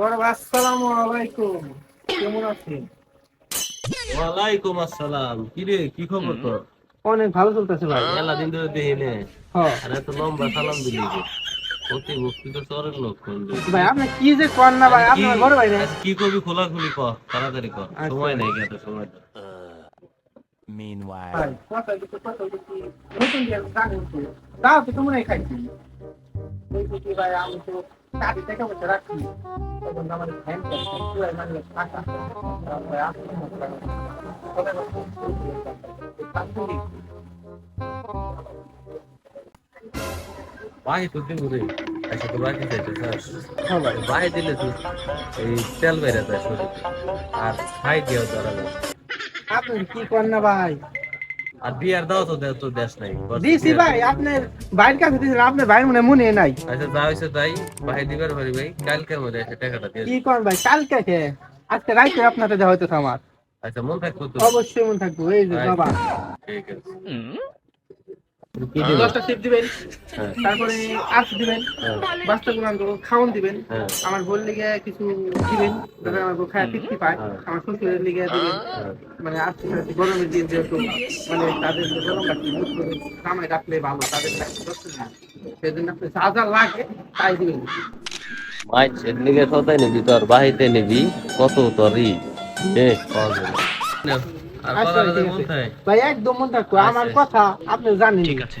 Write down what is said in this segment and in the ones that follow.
বড় আসসালামু আলাইকুম। কেমন আছেন? ওয়ালাইকুম আসসালাম। কি রে কি খবর তোর? অনেক ভালো চলতেছে ভাই। মেলা দিন ধরে দেখি নে। হ্যাঁ। আর এত লম্বা সালাম দিলি যে। অতি ভক্তি তো চরের রে। ভাই আপনি কি যে করেন না ভাই আপনার বড় ভাই না কি করবি খোলাখুলি কর তাড়াতাড়ি কর আচ্ছা। সময় নেই এত সময়। Meanwhile. দাও তো তোমরা খাইছি। ভাই আমি তো কাটি থেকে বসে রাখছি তখন আমার ফ্যান পুরো মানে টাকা কথা বাহি তো দিব রে আচ্ছা তো বাকি চাইতে স্যার। হ্যাঁ ভাই। দিলে তো এই তেল বেড়ে যায় আর খাই দিয়েও ধরা যায় আপনি কি করেন না ভাই? আর বিয়ার দাও তো তো দেশ নাই। দিছি ভাই আপনার বাইরের কাছে আপনি বাইরে মনে মনে নাই। আচ্ছা যা হইছে তাই ভাই দিবার পারি ভাই। কালকে মনে আছে টাকাটা দিয়ে কি কোন ভাই কালকে কে আজকে রাইতে আপনাতে দেওয়া হইতো আমার। আচ্ছা মন থাকতো তো। অবশ্যই মন থাকব এই যে বাবা। ঠিক আছে। দশটা সিপ দিবেন হ্যাঁ। তারপরে আর্স দিবেন হ্যাঁ। গুলো খাওয়ান দিবেন হ্যাঁ। আমার বোন লিগে কিছু দিবেন যাতে আমার খায় তৃপ্তি পায় হ্যাঁ। আমার শ্বশুরের লিগে দিবেন হ্যাঁ। মানে আজকে হচ্ছে গরমের দিন যেহেতু মানে তাদের গরম কামাই রাখলে ভালো তাদের সেই জন্য আপনি যা যা লাগে তাই দিবেন। মাইছের লিগে সদাই নিবি তোর বাহিতে নিবি কত তোরই এ পাওয়া যাবে আচ্ছা, কথা ঠিক আছে। থাকে ভাই একদম মন থাকতো আমার। কথা আপনি জানেন ঠিক আছে।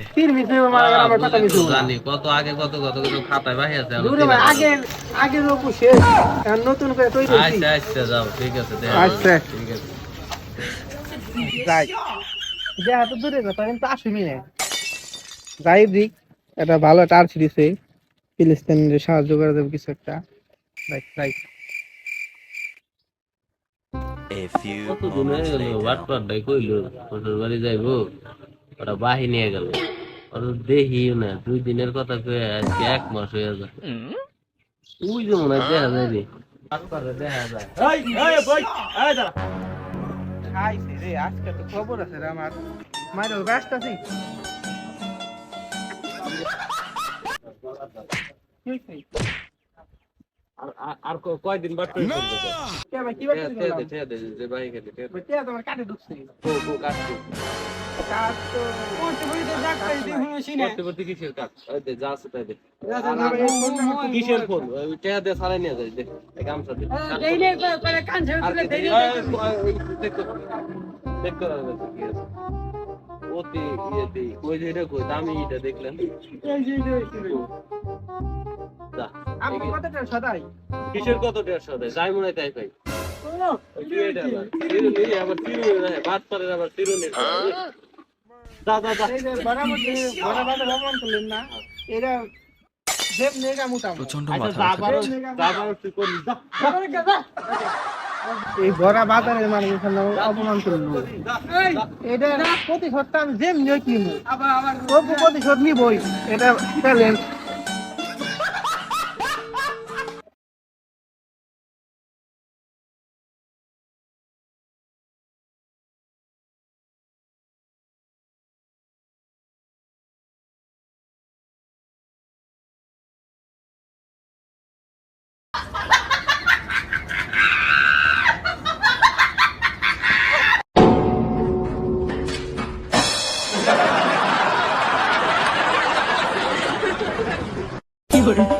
আমার আমার কথা কিছু জানি কত আগে কত কত কত খাতায় বাহি আছে দূরে ভাই তিন হাজার। আগের আগের শেষ। নতুন করে তৈরি আচ্ছা আচ্ছা যাও ঠিক আছে আচ্ছা। ঠিক আছে। যাই। যে এত দূরে কথা কিন্তু না যাই দিক এটা ভালো টার্চ দিছে ফিলিস্তিনের সাহায্য করে দেবে কিছু একটা। রাইট রাইট A few কত দিন গেল বাটপার ডাই কইলো ওটার বাড়ি যাইবো? ওটা বাহি নিয়ে গেল। দেখিও না দুই দিনের কথা কয়ে আজকে এক মাস হয়ে যায় যে মনে হয় দেখা যায় রে বাটপারে দেখা যায় খাইছে রে আজকে তো খবর আছে রে আমার। মাইরো ব্যস্ত আছি। কি হইছে? আর- কয়দিন বাট কিসের ফোন? ওই ঠেয়া সারাই নিয়ে যাই, গামছা কি আছে, অতি ইয়ে কই কই, দামি এটা দেখলেন। যা, আমি এই- কত টাকা সদাই। কিসের কত দেড়শো দেয় যাই মনে তাই পাই প্রচণ্ড আচ্ছা। এই বড়া বাজারের মানুষ অপমান করল। এটা প্রতিশোধটা আমি যেমনি কিনবো। প্রতিশোধ নিবই। এটা ট্যালেন্ট কি